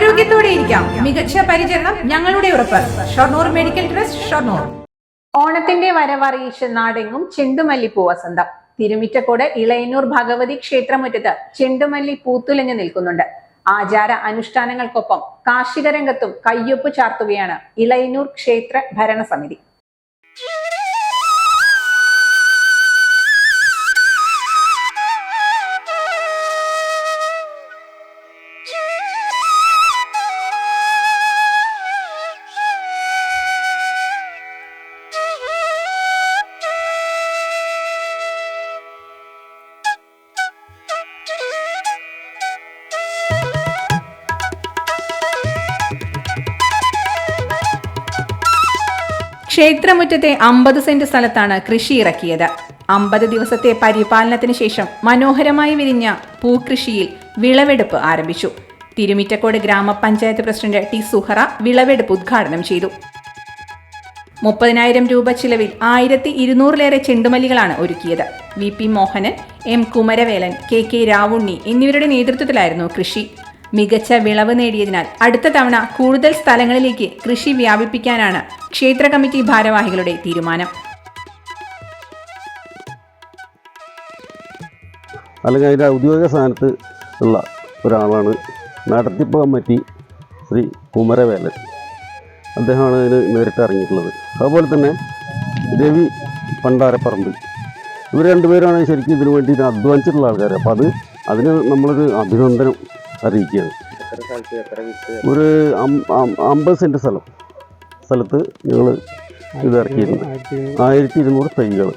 ആരോഗ്യത്തോടെ ഇരിക്കാം. മികച്ച പരിചരണം ഞങ്ങളുടെ ഉറപ്പ്. Shoranur medical trust Shoranur. ഓണത്തിന്റെ വരവറിയിച്ച് നാടെങ്ങും ചെണ്ടുമല്ലിപ്പൂ വസന്തം. തിരുമിറ്റക്കോട് ഇളയന്നൂർ ഭഗവതി ക്ഷേത്രമുറ്റത്ത് ചെണ്ടുമല്ലി പൂത്തുലഞ്ഞു നിൽക്കുന്നുണ്ട്. ആചാര അനുഷ്ഠാനങ്ങൾക്കൊപ്പം കാർഷിക രംഗത്തും കയ്യൊപ്പ് ചാർത്തുകയാണ് ഇളയന്നൂർ ക്ഷേത്ര ഭരണസമിതി. ക്ഷേത്രമുറ്റത്തെ അമ്പത് സെന്റ് സ്ഥലത്താണ് കൃഷി ഇറക്കിയത്. അമ്പത് ദിവസത്തെ പരിപാലനത്തിന് ശേഷം മനോഹരമായി വിരിഞ്ഞ പൂക്കൃഷിയിൽ വിളവെടുപ്പ് ആരംഭിച്ചു. തിരുമിറ്റക്കോട് ഗ്രാമപഞ്ചായത്ത് പ്രസിഡന്റ് ടി സുഹറ വിളവെടുപ്പ് ഉദ്ഘാടനം ചെയ്തു. മുപ്പതിനായിരം രൂപ ചിലവിൽ ആയിരത്തി ഇരുന്നൂറിലേറെ ചെണ്ടുമല്ലികളാണ് ഒരുക്കിയത്. V P Mohanan M Kumaravelan K K Ravunni എന്നിവരുടെ നേതൃത്വത്തിലായിരുന്നു കൃഷി. മികച്ച വിളവ് നേടിയതിനാൽ അടുത്ത തവണ കൂടുതൽ സ്ഥലങ്ങളിലേക്ക് കൃഷി വ്യാപിപ്പിക്കാനാണ് ക്ഷേത്ര കമ്മിറ്റി ഭാരവാഹികളുടെ തീരുമാനം. അല്ലെങ്കിൽ അതിന്റെ ഔദ്യോഗിക സ്ഥാനത്ത് ഉള്ള ഒരാളാണ് നടത്തിപ്പ് കമ്മിറ്റി ശ്രീ കുമരവേലൻ. അദ്ദേഹമാണ് ഇതിന് നേരിട്ട് ഇറങ്ങിയിട്ടുള്ളത്. അതുപോലെ തന്നെ രവി പണ്ടാരപ്പറമ്പ് ഇവർ രണ്ടുപേരാണ് ശരിക്കും ഇതിനു വേണ്ടിയിട്ട് അധ്വാനിച്ചിട്ടുള്ള ആൾക്കാർ അപ്പോൾ അത് അതിന് നമ്മളൊരു അഭിനന്ദനം അറിയിക്കുകയാണ്. ഒരു അമ്പത് സെന്റ് സ്ഥലം. സ്ഥലത്ത് ഞങ്ങൾ ഇത് ഇറക്കിയിട്ടുണ്ട്. ആയിരത്തി ഇരുന്നൂറ് തൈകൾ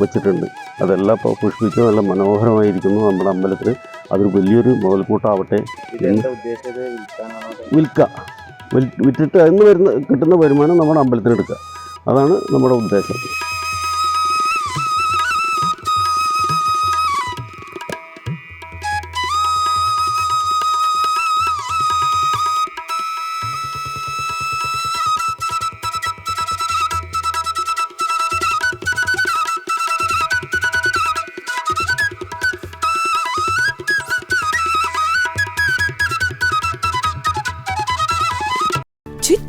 വെച്ചിട്ടുണ്ട്. അതെല്ലാം ഇപ്പോൾ പുഷ്പിച്ച് നല്ല മനോഹരമായിരിക്കുന്നു നമ്മുടെ അമ്പലത്തിൽ അതൊരു വലിയൊരു മുതൽക്കൂട്ടാവട്ടെ. വിൽക്ക. വിൽക്കുക വിൽ- വിറ്റിട്ട് അതിന് വരുന്ന കിട്ടുന്ന വരുമാനം നമ്മുടെ അമ്പലത്തിന് എടുക്കുക അതാണ് നമ്മുടെ ഉദ്ദേശം.